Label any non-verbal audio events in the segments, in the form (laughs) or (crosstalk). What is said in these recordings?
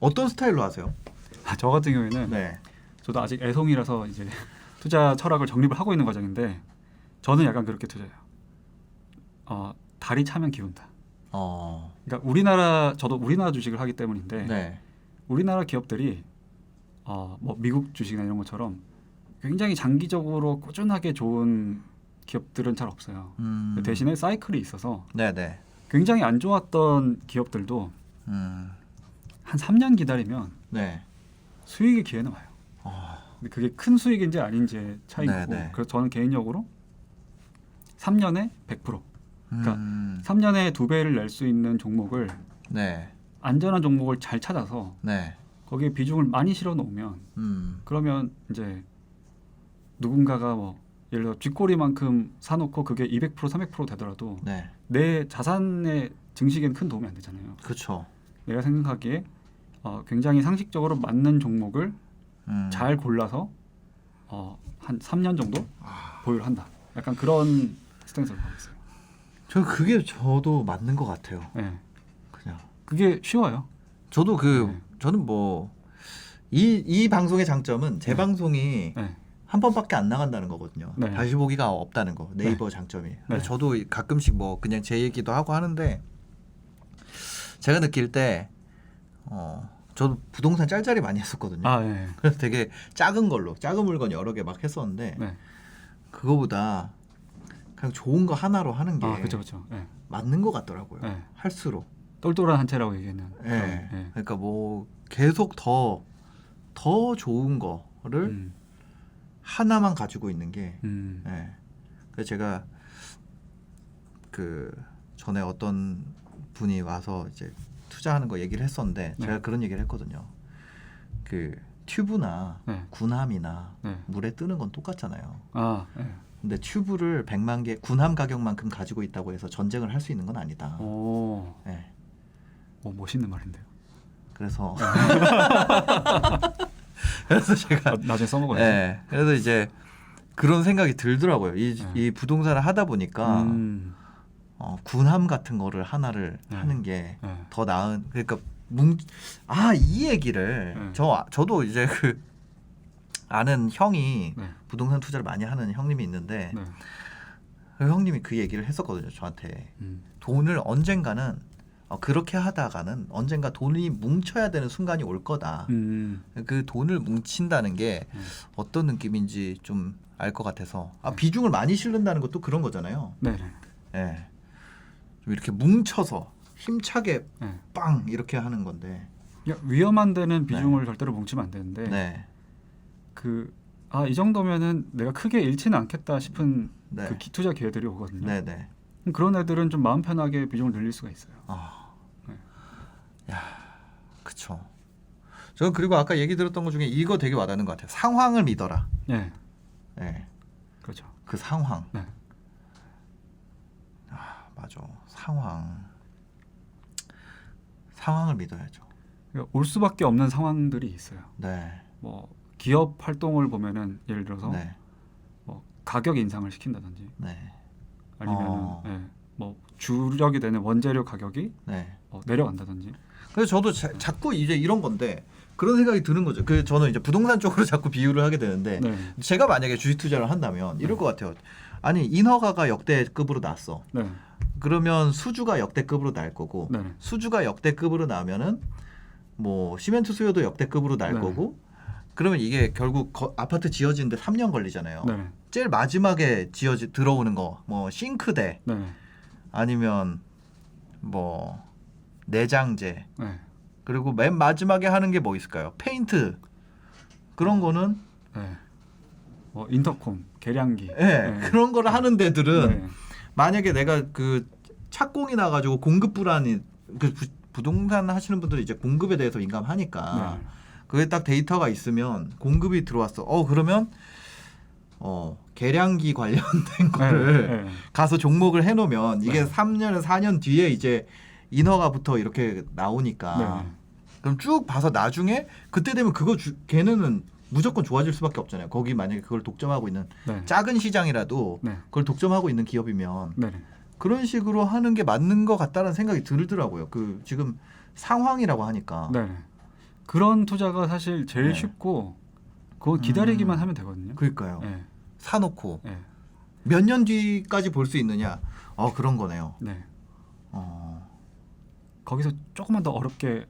어떤 스타일로 하세요? 아, 저 같은 경우에는 네. 저도 아직 애송이라서 이제 투자 철학을 정립을 하고 있는 과정인데 저는 약간 그렇게 투자해요. 어, 달이 차면 기운다. 어. 그러니까 우리나라 저도 우리나라 주식을 하기 때문인데 네. 우리나라 기업들이 어, 뭐 미국 주식이나 이런 것처럼 굉장히 장기적으로 꾸준하게 좋은 기업들은 잘 없어요. 음. 대신에 사이클이 있어서 네, 네. 굉장히 안 좋았던 기업들도 음. 한 3년 기다리면 네. 수익의 기회는 와요. 어. 근데 그게 큰 수익인지 아닌지 차이고 네, 네. 그래서 저는 개인적으로 3년에 100% 그러니까 음. 3년에 두 배를 낼 수 있는 종목을 네. 안전한 종목을 잘 찾아서 네. 거기에 비중을 많이 실어 놓으면 음. 그러면 이제 누군가가 뭐 예를 들어 쥐꼬리만큼 사놓고 그게 200% 300% 되더라도 네. 내 자산의 증식에는 큰 도움이 안 되잖아요. 그렇죠. 내가 생각하기에 어, 굉장히 상식적으로 맞는 종목을 음. 잘 골라서 어, 한 3년 정도 아. 보유를 한다. 약간 그런 스탠스로 가고 있어요. 저 그게 저도 맞는 것 같아요. 네. 그냥. 그게 쉬워요. 저도 그 네. 저는 뭐 이 이 방송의 장점은 제 네. 방송이 네. 한 번밖에 안 나간다는 거거든요. 네. 다시 보기가 없다는 거. 네이버 장점이. 그래서 네. 저도 가끔씩 뭐 그냥 제 얘기도 하고 하는데 제가 느낄 때 어, 저도 부동산 짤짤이 많이 했었거든요. 아, 네. 그래서 되게 작은 걸로 작은 물건 여러 개 막 했었는데 네. 그거보다 그냥 좋은 거 하나로 하는 게 아, 그렇죠, 그렇죠. 네. 맞는 것 같더라고요. 네. 할수록. 똘똘한 한 채라고 얘기했는. 예. 네. 그러니까 뭐 계속 더 더 좋은 거를 음, 하나만 가지고 있는 게 음, 예. 그래서 제가 그 전에 어떤 분이 와서 이제 투자하는 거 얘기를 했었는데 네. 제가 그런 얘기를 했거든요. 그 튜브나 네. 군함이나 네. 물에 뜨는 건 똑같잖아요. 아, 네. 근데 튜브를 100만 개 군함 가격만큼 가지고 있다고 해서 전쟁을 할 수 있는 건 아니다. 오, 예. 오, 멋있는 말인데요. 그래서 (laughs) 그래서 제가 아, 나중에 써먹어야지. 예. 그래서 이제 그런 생각이 들더라고요. 이, 네. 이 부동산을 하다 보니까 음, 어, 군함 같은 거를 하나를 네. 하는 게 네. 더 나은 그러니까 뭉아이 얘기를 네. 저 저도 이제 그 아는 형이 네. 부동산 투자를 많이 하는 형님이 있는데 네. 그 형님이 그 얘기를 했었거든요 저한테 음, 돈을 언젠가는 어, 그렇게 하다가는 언젠가 돈이 뭉쳐야 되는 순간이 올 거다 음, 그 돈을 뭉친다는 게 음. 어떤 느낌인지 좀 알 것 같아서 아 네. 비중을 많이 실른다는 것도 그런 거잖아요 네, 네. 이렇게 뭉쳐서 힘차게 네. 빵 이렇게 하는 건데. 야, 위험한 데는 비중을 절대로 뭉치면 안 되는데 네. 그아 이 정도면은 내가 크게 잃지는 않겠다 싶은 네. 그 기- 투자 기회들이 오거든요. 네, 네. 그런 애들은 좀 마음 편하게 비중을 늘릴 수가 있어요. 아. 네. 야, 그쵸. 저 그리고 아까 얘기 들었던 것 중에 이거 되게 와닿는 것 같아요. 상황을 믿어라. 네, 예. 그렇죠. 그 상황. 네. 아, 맞아. 상황. 상황을 믿어야죠. 그러니까 올 수밖에 없는 상황들이 있어요. 네. 뭐 기업 활동을 보면은 예를 들어서 네. 뭐 가격 인상을 시킨다든지 네. 아니면 어. 은뭐 주력이 되는 원재료 가격이 네. 어, 내려간다든지. 그래서 저도 자, 자꾸 이제 이런 건데 그런 생각이 드는 거죠. 그 저는 이제 부동산 쪽으로 (laughs) 자꾸 비유를 하게 되는데 네, 제가 만약에 주식 투자를 한다면 이럴 것 같아요. 아니 인허가가 역대급으로 났어. 네, 그러면 수주가 역대급으로 날 거고 네, 수주가 역대급으로 나면은 뭐 시멘트 수요도 역대급으로 날 네. 거고 그러면 이게 결국 거- 아파트 지어지는데 3년 걸리잖아요. 네, 제일 마지막에 지어지 들어오는 거 뭐 싱크대 네, 아니면 뭐 내장재 네, 그리고 맨 마지막에 하는 게 뭐 있을까요? 페인트 그런 거는 네. 뭐 인터콤, 계량기. 예 네. 그런 거를 하는 데들은 네, 만약에 내가 그 착공이 나가지고 공급 불안이 그 부, 부동산 하시는 분들이 이제 공급에 대해서 민감하니까 네. 그게 딱 데이터가 있으면 공급이 들어왔어. 어 그러면 어 계량기 관련된 거를 네, 네. 가서 종목을 해놓으면 이게 네. 3년 4년 뒤에 이제 인허가부터 이렇게 나오니까 네. 그럼 쭉 봐서 나중에 그때 되면 그거 주, 걔네는 무조건 좋아질 수밖에 없잖아요. 거기 만약에 그걸 독점하고 있는 네. 작은 시장이라도 네. 그걸 독점하고 있는 기업이면 네. 네. 그런 식으로 하는 게 맞는 것 같다는 생각이 들더라고요. 그 지금 상황이라고 하니까. 네. 그런 투자가 사실 제일 네. 쉽고 그건 기다리기만 음. 하면 되거든요. 그러니까요. 네. 사놓고 네. 몇 년 뒤까지 볼 수 있느냐? 어 그런 거네요. 네. 어, 거기서 조금만 더 어렵게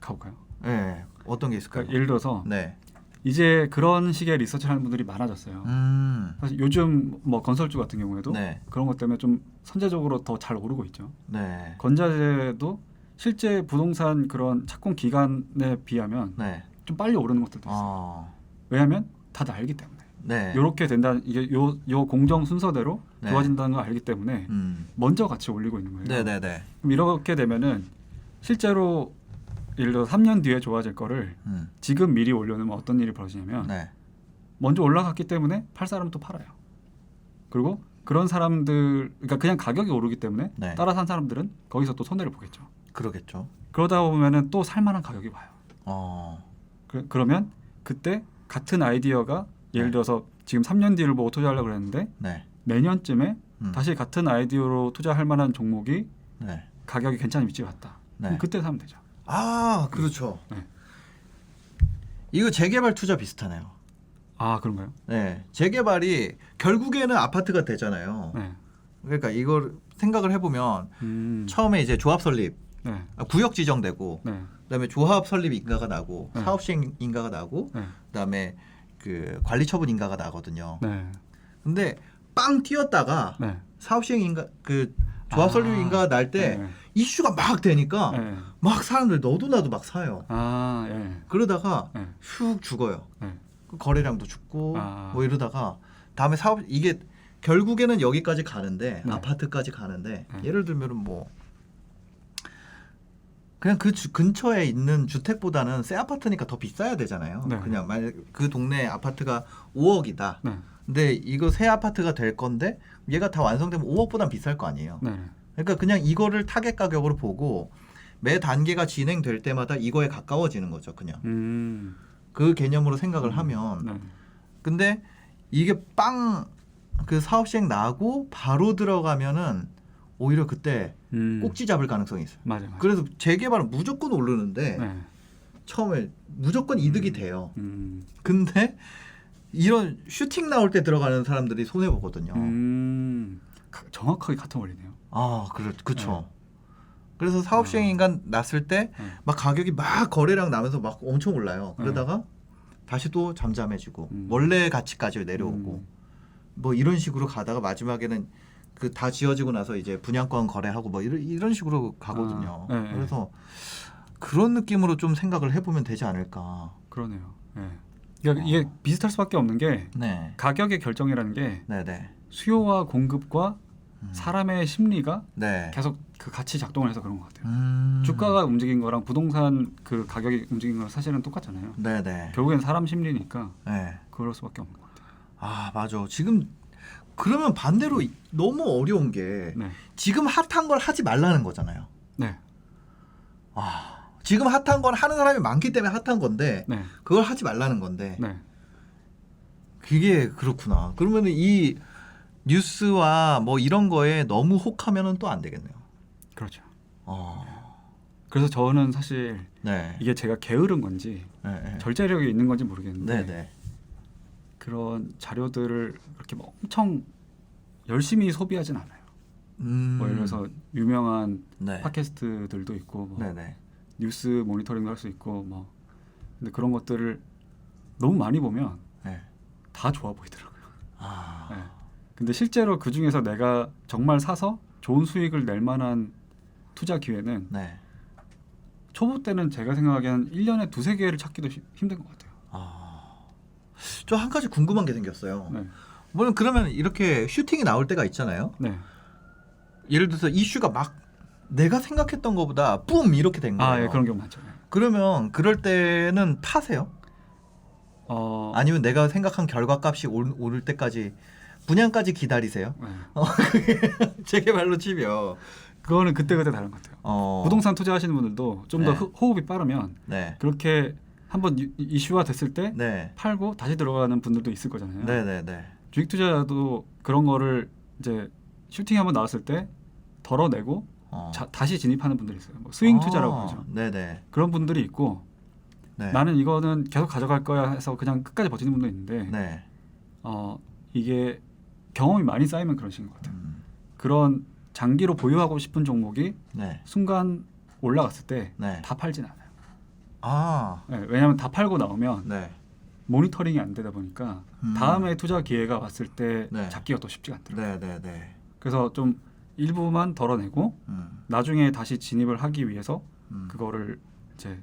가볼까요? 네. 어떤 게 있을까요? 그러니까 예를 들어서 네. 이제 그런 식의 리서치를 하는 분들이 많아졌어요. 음. 사실 요즘 뭐 건설주 같은 경우에도 네. 그런 것 때문에 좀 선제적으로 더 잘 오르고 있죠. 네. 건자재도 실제 부동산 그런 착공 기간에 비하면 네. 좀 빨리 오르는 것들도 있어요. 어. 왜냐하면 다들 알기 때문에 네. 이렇게 된다 이게 요, 요 공정 순서대로 네. 좋아진다는 걸 알기 때문에 음. 먼저 같이 올리고 있는 거예요. 네, 네, 네. 그럼 이렇게 되면은 실제로 예를 들어 3년 뒤에 좋아질 거를 음. 지금 미리 올려놓으면 어떤 일이 벌어지냐면 네. 먼저 올라갔기 때문에 팔 사람은 또 팔아요. 그리고 그런 사람들 그러니까 그냥 가격이 오르기 때문에 네. 따라 산 사람들은 거기서 또 손해를 보겠죠. 그러겠죠. 그러다 보면은 또 살만한 가격이 와요. 어. 그, 그러면 그때 같은 아이디어가 예를 네. 들어서 지금 3년 뒤를 보고 투자하려고 그랬는데 네. 내년쯤에 음. 다시 같은 아이디어로 투자할 만한 종목이 네. 가격이 괜찮은 위치에 갔다. 네. 그럼 그때 사면 되죠. 아, 그렇죠. 네. 이거 재개발 투자 비슷하네요. 아 그런가요? 네. 재개발이 결국에는 아파트가 되잖아요. 네. 그러니까 이걸 생각을 해보면 음. 처음에 이제 조합 설립, 네. 아, 구역 지정되고, 네. 그다음에 조합 설립 인가가 나고, 네. 사업 시행 인가가 나고, 네. 그다음에 그 관리 처분 인가가 나거든요. 네. 근데 빵 뛰었다가 네. 사업 시행 인가 그 조합 아. 설립 인가가 날때 네. 이슈가 막 되니까 네. 막 사람들 너도 나도 막 사요. 아 예. 그러다가 네. 슉 죽어요. 네. 그 거래량도 죽고 아. 뭐 이러다가 다음에 사업 이게 결국에는 여기까지 가는데 네. 아파트까지 가는데 네. 예를 들면은 뭐 그냥 그 주- 근처에 있는 주택보다는 새 아파트니까 더 비싸야 되잖아요. 네. 그냥 만약 그 동네 아파트가 5억이다. 네. 근데 이거 새 아파트가 될 건데 얘가 다 완성되면 5억보단 비쌀 거 아니에요. 네. 그러니까 그냥 이거를 타겟 가격으로 보고 매 단계가 진행될 때마다 이거에 가까워지는 거죠. 그냥 음. 그 개념으로 생각을 음. 하면 네. 근데 이게 빵 그 사업 시행 나고 바로 들어가면은 오히려 그때 음. 꼭지 잡을 가능성이 있어요. 맞아 맞아. 그래서 재개발은 무조건 오르는데 네. 처음에 무조건 이득이 음. 돼요. 음. 근데 이런 슈팅 나올 때 들어가는 사람들이 손해 보거든요. 음. 가- 정확하게 같은 원리네요. 아, 그렇 그렇죠. 그래서 사업 시행 인간 났을 때 네. 막 가격이 막 거래량 나면서 막 엄청 올라요. 네. 그러다가 다시 또 잠잠해지고 음. 원래 가치까지 내려오고 음. 뭐 이런 식으로 가다가 마지막에는 그 다 지어지고 나서 이제 분양권 거래하고 뭐 이런 이런 식으로 가거든요. 아, 네, 네. 그래서 그런 느낌으로 좀 생각을 해보면 되지 않을까. 그러네요. 네. 그러니까 어. 이게 비슷할 수밖에 없는 게 네, 가격의 결정이라는 게 네, 네, 수요와 공급과 음. 사람의 심리가 네. 계속 그 같이 작동을 해서 그런 것 같아요. 음. 주가가 움직인 거랑 부동산 그 가격이 움직인 거랑 사실은 똑같잖아요. 네, 네, 결국엔 사람 심리니까 네. 그럴 수밖에 없는 것 같아요. 아 맞아. 지금 그러면 반대로 이- 너무 어려운 게 네, 지금 핫한 걸 하지 말라는 거잖아요. 네, 아 지금 핫한 건 하는 사람이 많기 때문에 핫한 건데 네, 그걸 하지 말라는 건데 네. 그게 그렇구나. 그러면 이 뉴스와 뭐 이런 거에 너무 혹하면은 또 안 되겠네요. 그렇죠. 어, 그래서 저는 사실 네, 이게 제가 게으른 건지 네, 네, 절제력이 있는 건지 모르겠는데 네, 네, 그런 자료들을 그렇게 막 엄청 열심히 소비하진 않아요. 음, 뭐 예를 들어서 유명한 네, 팟캐스트들도 있고 뭐 네, 네, 뉴스 모니터링도 할 수 있고 뭐 근데 그런 것들을 너무 많이 보면 네. 다 좋아 보이더라고요. 아, 네. 근데 실제로 그 중에서 내가 정말 사서 좋은 수익을 낼 만한 투자 기회는 네, 초보 때는 제가 생각하기에는 1년에 두세 개를 찾기도 힘- 힘든 것 같아요. 아, 저 한 가지 궁금한 게 생겼어요. 네. 물론 그러면 이렇게 슈팅이 나올 때가 있잖아요. 네. 예를 들어서 이슈가 막 내가 생각했던 것보다 뿜 이렇게 된 거예요. 아, 예, 그런 경우 많죠. 네. 그러면 그럴 때는 파세요? 어, 아니면 내가 생각한 결과값이 올, 오를 때까지 분양까지 기다리세요? 네. (laughs) 재개발로 치면 그거는 그때 그때 다른 것 같아요. 어, 부동산 투자하시는 분들도 좀 더 네. 호흡이 빠르면 네, 그렇게 한번 이- 이슈화 됐을 때 네, 팔고 다시 들어가는 분들도 있을 거잖아요. 네, 네, 네. 주식 투자도 그런 거를 이제 슈팅 한번 나왔을 때 덜어내고 어. 자, 다시 진입하는 분들이 있어요. 뭐 스윙 투자라고 아, 하죠. 네, 네, 그런 분들이 있고 네. 나는 이거는 계속 가져갈 거야 해서 그냥 끝까지 버티는 분도 있는데 네. 어 이게 경험이 많이 쌓이면 그런 식인 것 같아요. 음, 그런 장기로 보유하고 싶은 종목이 네. 순간 올라갔을 때다 네. 팔진 않아요. 아. 네, 왜냐하면 다 팔고 나오면 네. 모니터링이 안 되다 보니까 음. 다음에 투자 기회가 왔을 때 네. 잡기가 또 쉽지가 않더라고요. 네, 네, 네. 그래서 좀 일부만 덜어내고 음. 나중에 다시 진입을 하기 위해서 음. 그거를 이제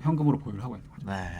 현금으로 보유를 하고 있는 거죠. 네.